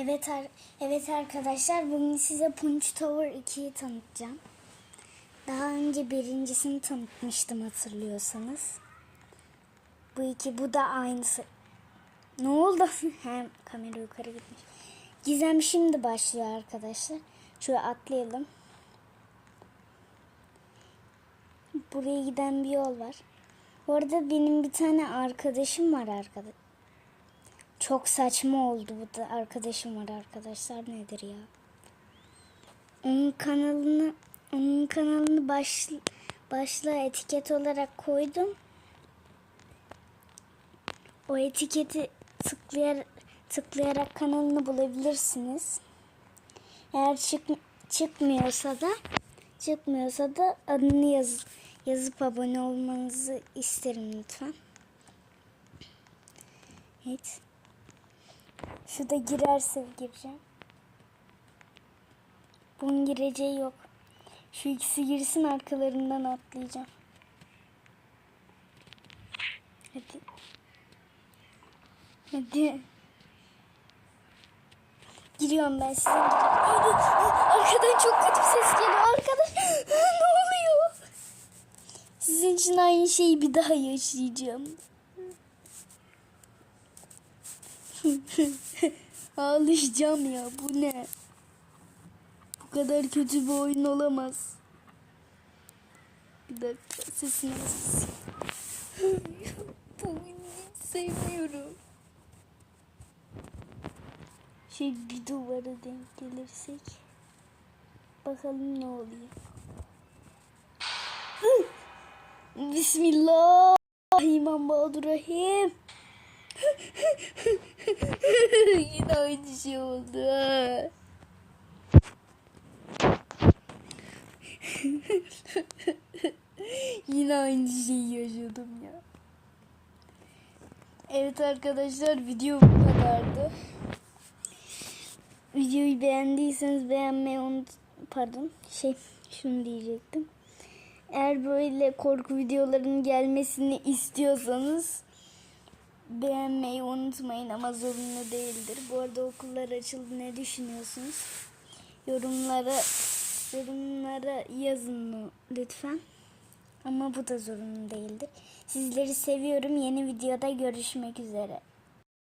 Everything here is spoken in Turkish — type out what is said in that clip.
Evet, ar- evet arkadaşlar bugün size Punch Tower 2'yi tanıtacağım. Daha önce birincisini tanıtmıştım hatırlıyorsanız. Bu iki bu da aynısı. Ne oldu? Hem kamera yukarı gitmiş. Gizem şimdi başlıyor arkadaşlar. Şöyle atlayalım. Buraya giden bir yol var. Bu arada benim bir tane arkadaşım var arkadaş. Çok saçma oldu bu da arkadaşım var arkadaşlar nedir ya? Onun kanalını onun kanalını baş, başlığa etiket olarak koydum. O etiketi tıklayarak, tıklayarak kanalını bulabilirsiniz. Eğer çık, çıkmıyorsa da çıkmıyorsa da adını yaz, yazıp abone olmanızı isterim lütfen. Evet. Şurada girerse gireceğim. Bunun gireceği yok. Şu ikisi girsin arkalarından atlayacağım. Hadi. Hadi. Giriyorum ben size. Arkadan çok kötü bir ses geliyor. Arkadan. ne oluyor? Sizin için aynı şeyi bir daha yaşayacağım. Ağlayacağım ya bu ne? Bu kadar kötü bir oyun olamaz. Bir dakika sesini. Bu oyunu hiç sevmiyorum. Şey bir duvara denk gelirsek. Bakalım ne oluyor. Bismillahirrahmanirrahim. Yine aynı şey oldu. Yine aynı şeyi yaşadım ya. Evet arkadaşlar video bu kadardı. Videoyu beğendiyseniz beğenmeyi unut pardon şey şunu diyecektim. Eğer böyle korku videolarının gelmesini istiyorsanız beğenmeyi unutmayın ama zorunlu değildir. Bu arada okullar açıldı ne düşünüyorsunuz? Yorumlara yorumlara yazın lütfen. Ama bu da zorunlu değildir. Sizleri seviyorum. Yeni videoda görüşmek üzere.